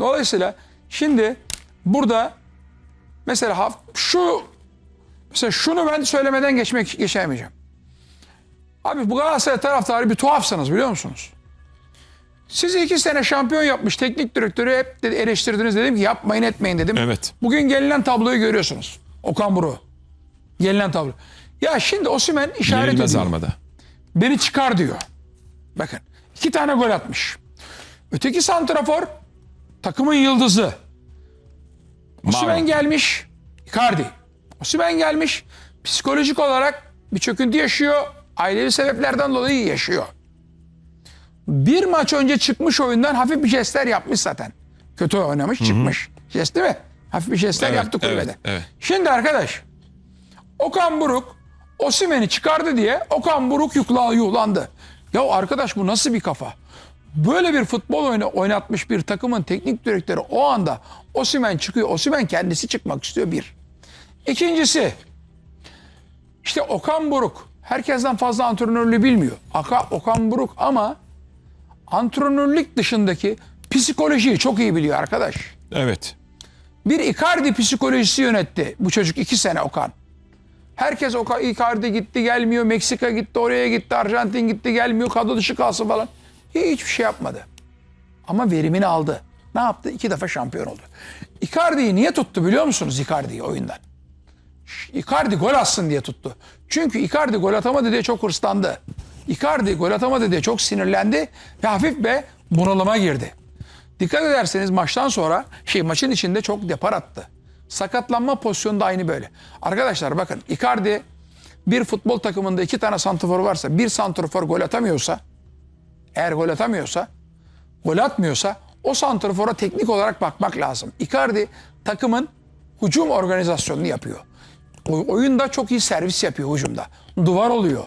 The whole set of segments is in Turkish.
Dolayısıyla şimdi burada mesela şu mesela şunu ben söylemeden geçmek geçemeyeceğim. Abi bu Galatasaray taraftarı bir tuhafsınız biliyor musunuz? Sizi iki sene şampiyon yapmış teknik direktörü hep de eleştirdiniz. Dedim ki yapmayın etmeyin dedim. Evet. Bugün gelinen tabloyu görüyorsunuz. Okan Buruk. Gelinen tablo. Ya şimdi Osimhen işaret Yenilmez ediyor. armada. Beni çıkar diyor. Bakın iki tane gol atmış. Öteki santrafor takımın yıldızı. Osimhen gelmiş. Icardi. Osimhen gelmiş. Psikolojik olarak bir çöküntü yaşıyor. Ailevi sebeplerden dolayı yaşıyor. Bir maç önce çıkmış oyundan hafif bir jestler yapmış zaten. Kötü oynamış çıkmış. Jest değil mi? Hafif bir jestler Evet, yaptı kulübede. evet, evet. Şimdi arkadaş Okan Buruk Osimhen'i çıkardı diye Okan Buruk yukla yuhlandı. Ya arkadaş bu nasıl bir kafa? Böyle bir futbol oyunu oynatmış bir takımın teknik direktörü o anda Osimhen çıkıyor. Osimhen kendisi çıkmak istiyor bir. İkincisi işte Okan Buruk herkesten fazla antrenörlüğü bilmiyor. Aka, Okan Buruk ama antrenörlük dışındaki psikolojiyi çok iyi biliyor arkadaş. Evet. Bir Icardi psikolojisi yönetti bu çocuk iki sene Okan. Herkes Okan Icardi gitti gelmiyor. Meksika gitti oraya gitti. Arjantin gitti gelmiyor. Kadro dışı kalsın falan. Hiçbir şey yapmadı. Ama verimini aldı. Ne yaptı? İki defa şampiyon oldu. Icardi'yi niye tuttu biliyor musunuz Icardi'yi oyundan? Icardi gol atsın diye tuttu. Çünkü Icardi gol atamadı diye çok hırslandı. Icardi gol atamadı diye çok sinirlendi ve hafif bir bunalıma girdi. Dikkat ederseniz maçtan sonra şey maçın içinde çok depar attı. Sakatlanma pozisyonu da aynı böyle. Arkadaşlar bakın Icardi bir futbol takımında iki tane santrafor varsa bir santrafor gol atamıyorsa eğer gol atamıyorsa gol atmıyorsa o santrafora teknik olarak bakmak lazım. Icardi takımın hücum organizasyonunu yapıyor. O- oyunda çok iyi servis yapıyor hücumda. Duvar oluyor.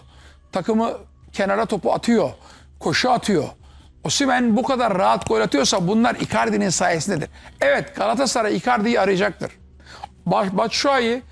Takımı kenara topu atıyor. Koşu atıyor. Osimhen bu kadar rahat gol atıyorsa bunlar Icardi'nin sayesindedir. Evet Galatasaray Icardi'yi arayacaktır. Batshuayi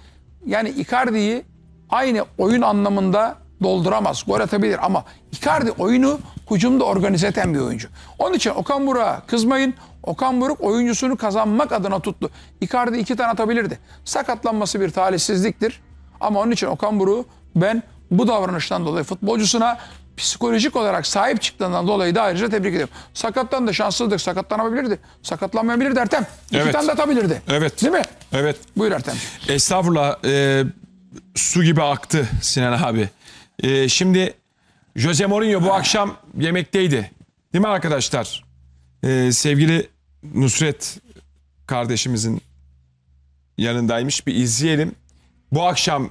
yani Icardi'yi aynı oyun anlamında dolduramaz. Gol atabilir ama Icardi oyunu hücumda organize eden bir oyuncu. Onun için Okan Buruk'a kızmayın. Okan Buruk oyuncusunu kazanmak adına tuttu. Icardi iki tane atabilirdi. Sakatlanması bir talihsizliktir. Ama onun için Okan Buruk'u ben bu davranıştan dolayı futbolcusuna psikolojik olarak sahip çıktığından dolayı da ayrıca tebrik ediyorum. Sakattan da şanssızlık. Sakatlanabilirdi. Sakatlanmayabilirdi Ertem. İki Evet. tane de atabilirdi. Evet. Değil mi? Evet. Buyur Ertem. Estağfurullah. e, su gibi aktı Sinan abi. E, şimdi Jose Mourinho bu akşam yemekteydi. Değil mi arkadaşlar? E, sevgili Nusret kardeşimizin yanındaymış. Bir izleyelim. Bu akşam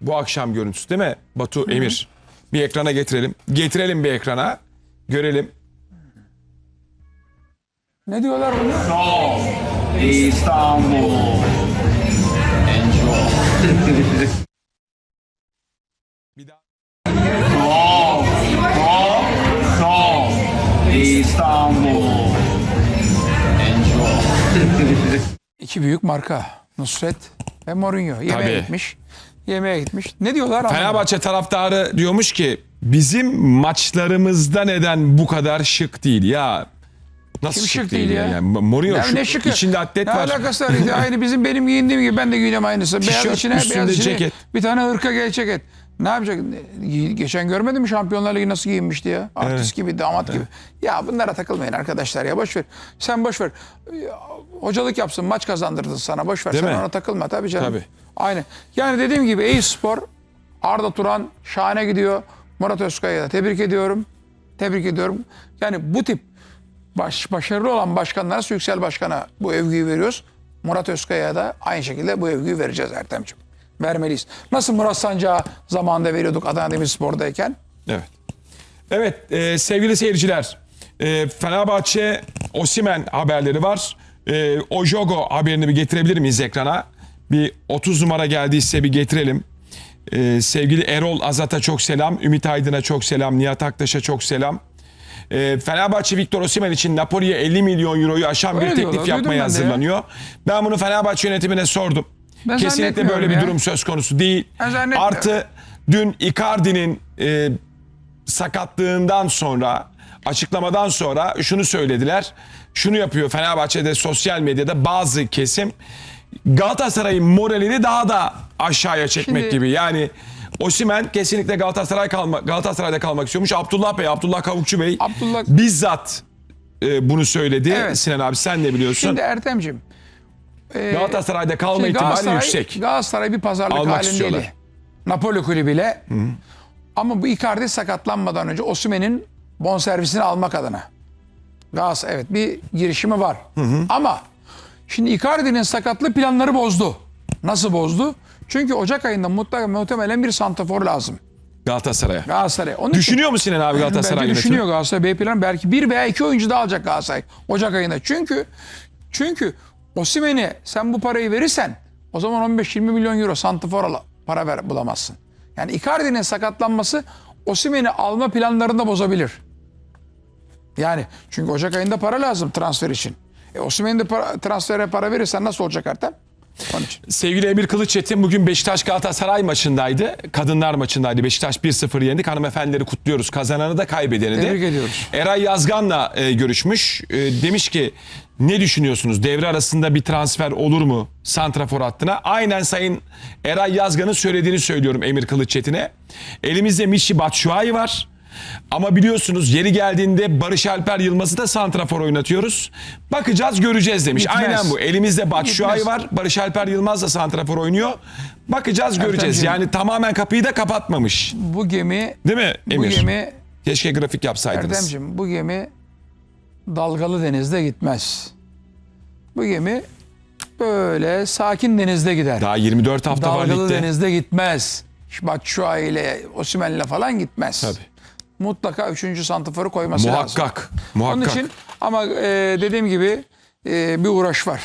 bu akşam görüntüsü değil mi? Batu Emir. Bir ekrana getirelim. Getirelim bir ekrana. Görelim. Ne diyorlar bunlar? İstanbul. Enjoy. İstanbul. Enjoy. İki büyük marka. Nusret ve Mourinho. Yemeğe Tabii. gitmiş. Yemeğe gitmiş. Ne diyorlar? anlamadım. Fenerbahçe taraftarı diyormuş ki bizim maçlarımızda neden bu kadar şık değil ya? Nasıl Kim şık, şık değil ya? ya? Yani Mourinho Ya şu ne şıkı? içinde atlet ne var. alakası var? Aynı bizim benim giyindiğim gibi ben de giyiniyorum aynısı. Beyaz içine, beyaz içine ceket. bir tane hırka gel ceket. Ne yapacak? Geçen görmedin mi Şampiyonlar Ligi nasıl giyinmişti ya? Artist gibi, damat gibi. Ya bunlara takılmayın arkadaşlar ya boş ver. Sen boş ver. Hocalık yapsın, maç kazandırdı sana. Boş ver. Değil Sen mi? ona takılma tabii canım. Tabii. Aynı. Yani dediğim gibi Eyüp Spor, Arda Turan şahane gidiyor. Murat Özkaya'yı da tebrik ediyorum. Tebrik ediyorum. Yani bu tip baş, başarılı olan başkanlara Yüksel Başkan'a bu övgüyü veriyoruz. Murat Özkaya'ya da aynı şekilde bu övgüyü vereceğiz Ertem'ciğim. Vermeliyiz. Nasıl Murat Sancak'a zamanında veriyorduk Adana Demirspor'dayken? Evet. Evet e, sevgili seyirciler. E, Fenerbahçe Osimen haberleri var. E, Ojogo haberini bir getirebilir miyiz ekrana? Bir 30 numara geldiyse bir getirelim. E, sevgili Erol Azat'a çok selam. Ümit Aydın'a çok selam. Nihat Aktaş'a çok selam. E, Fenerbahçe Victor Osimhen için Napoli'ye 50 milyon euroyu aşan Öyle bir teklif diyorlar, yapmaya ben hazırlanıyor. Ben bunu Fenerbahçe yönetimine sordum. Ben Kesinlikle böyle bir ya. durum söz konusu değil. Artı dün Icardi'nin e, sakatlığından sonra açıklamadan sonra şunu söylediler. şunu yapıyor Fenerbahçe'de sosyal medyada bazı kesim Galatasaray'ın moralini daha da aşağıya çekmek Şimdi- gibi. Yani Osimhen kesinlikle Galatasaray kalma, Galatasaray'da kalmak istiyormuş. Abdullah Bey, Abdullah Kavukçu Bey Abdullah- bizzat e, bunu söyledi. Evet. Sinan abi sen de biliyorsun. Şimdi Ertem'ciğim. E, Galatasaray'da kalma şimdi ihtimali Galatasaray- yüksek. Galatasaray bir pazarlık Almak halindeydi. istiyorlar. Napoli kulübüyle. Ama bu Icardi sakatlanmadan önce Osimhen'in bonservisini almak adına. Galatasaray evet bir girişimi var. Ama şimdi Icardi'nin sakatlığı planları bozdu. Nasıl bozdu? Çünkü Ocak ayında mutlaka muhtemelen bir santrafor lazım. Galatasaray'a. Galatasaray. Onun için- Düşünüyor mu Sinan abi Galatasaray yönetimi? düşünüyor Galatasaray B planı. Belki bir veya iki oyuncu daha alacak Galatasaray Ocak ayında. Çünkü çünkü Osimhen'e sen bu parayı verirsen o zaman 15-20 milyon euro santifor al- para ver, bulamazsın. Yani Icardi'nin sakatlanması Osimhen'i alma planlarını da bozabilir. Yani çünkü Ocak ayında para lazım transfer için. E Osimhen'in de para, transfere para verirsen nasıl olacak Ertem? Onun için. Sevgili Emir Kılıçetin bugün Beşiktaş Galatasaray maçındaydı. Kadınlar maçındaydı. Beşiktaş 1-0 yendik. Hanımefendileri kutluyoruz. Kazananı da kaybedeni de. Tebrik ediyoruz. Eray Yazgan'la e, görüşmüş. E, demiş ki ne düşünüyorsunuz? Devre arasında bir transfer olur mu Santrafor hattına? Aynen Sayın Eray Yazgan'ın söylediğini söylüyorum Emir Kılıçetin'e. Elimizde Michi Batshuayi var. Ama biliyorsunuz yeri geldiğinde Barış Alper Yılmaz'ı da santrafor oynatıyoruz. Bakacağız göreceğiz demiş. Gitmez. Aynen bu. Elimizde Batshuayi var. Barış Alper Yılmaz da santrafor oynuyor. Bakacağız göreceğiz. Ertemciğim. Yani tamamen kapıyı da kapatmamış. Bu gemi Değil mi bu Emir? gemi Keşke grafik yapsaydınız. Erdemciğim bu gemi dalgalı denizde gitmez. Bu gemi böyle sakin denizde gider. Daha 24 hafta var dalgalı ligde. denizde gitmez. Şu ile Osimhen'le falan gitmez. Tabii. Mutlaka üçüncü santiforu koyması lazım. Muhakkak. Muhakkak. Onun için ama e, dediğim gibi e, bir uğraş var.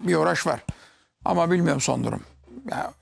Bir uğraş var. Ama bilmiyorum son durum. Ya,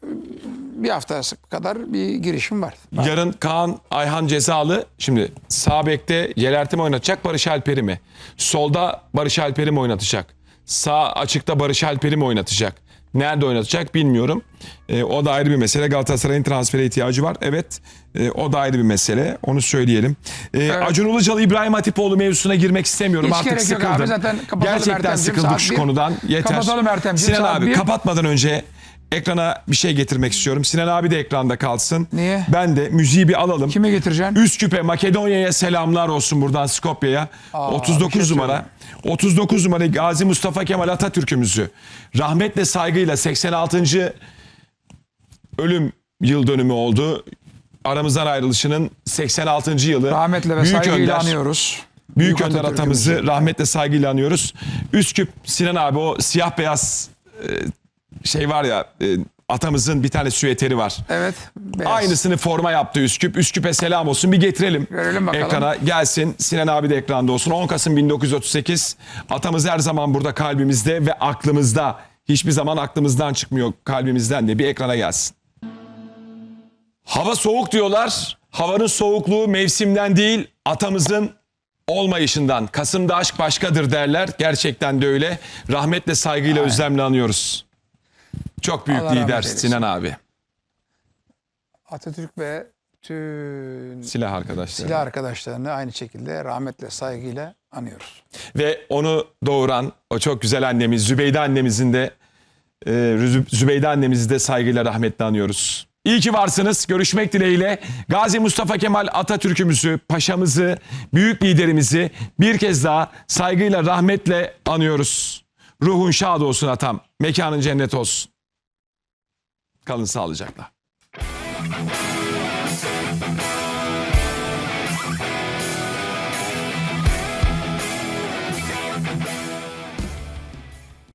bir hafta kadar bir girişim var. Yarın Kaan Ayhan cezalı. Şimdi sağ bekte Yelerti mi oynatacak Barış Alper'i mi? Solda Barış Alper'i mi oynatacak? Sağ açıkta Barış Alper'i mi oynatacak? Nerede oynatacak bilmiyorum. Ee, o da ayrı bir mesele. Galatasaray'ın transfere ihtiyacı var. Evet e, o da ayrı bir mesele. Onu söyleyelim. Ee, Acun Ilıcalı İbrahim Hatipoğlu mevzusuna girmek istemiyorum. Hiç Artık gerek yok sıkıldım. abi, zaten Gerçekten Ertemciğim, sıkıldık şu bir. konudan. Yeter. Kapatalım Ertemciğim, Sinan abi bir. kapatmadan önce ekrana bir şey getirmek istiyorum. Sinan abi de ekranda kalsın. Niye? Ben de müziği bir alalım. Kime getireceksin? Üsküp'e Makedonya'ya selamlar olsun buradan Skopya'ya. Aa, bir 39 şey numara. 39 numara Gazi Mustafa Kemal Atatürk'ümüzü rahmetle saygıyla 86. ölüm yıl dönümü oldu. Aramızdan ayrılışının 86. yılı. Rahmetle ve Büyük saygıyla Önder, anıyoruz. Büyük Önder Atatürk'ümüzü. atamızı rahmetle saygıyla anıyoruz. Üsküp Sinan abi o siyah beyaz e, şey var ya e, atamızın bir tane süveteri var. Evet. beyaz. Aynısını forma yaptı Üsküp. Üsküp'e selam olsun. Bir getirelim. Görelim bakalım. Ekrana gelsin. Sinan abi de ekranda olsun. 10 Kasım 1938. Atamız her zaman burada kalbimizde ve aklımızda. Hiçbir zaman aklımızdan çıkmıyor kalbimizden de. Bir ekrana gelsin. Hava soğuk diyorlar. Havanın soğukluğu mevsimden değil atamızın olmayışından. Kasım'da aşk başkadır derler. Gerçekten de öyle. Rahmetle saygıyla özlemle anıyoruz. Çok büyük Allah rahmet lider eylesin. Sinan abi. Atatürk ve tüm Silah arkadaşlar. silah arkadaşlarını aynı şekilde rahmetle saygıyla anıyoruz. Ve onu doğuran o çok güzel annemiz Zübeyde annemizin de e, Zü- Zübeyde annemizi de saygıyla rahmetle anıyoruz. İyi ki varsınız. Görüşmek dileğiyle. Gazi Mustafa Kemal Atatürk'ümüzü, paşamızı, büyük liderimizi bir kez daha saygıyla rahmetle anıyoruz. Ruhun şad olsun atam. Mekanın cennet olsun. Kalın sağlıcakla.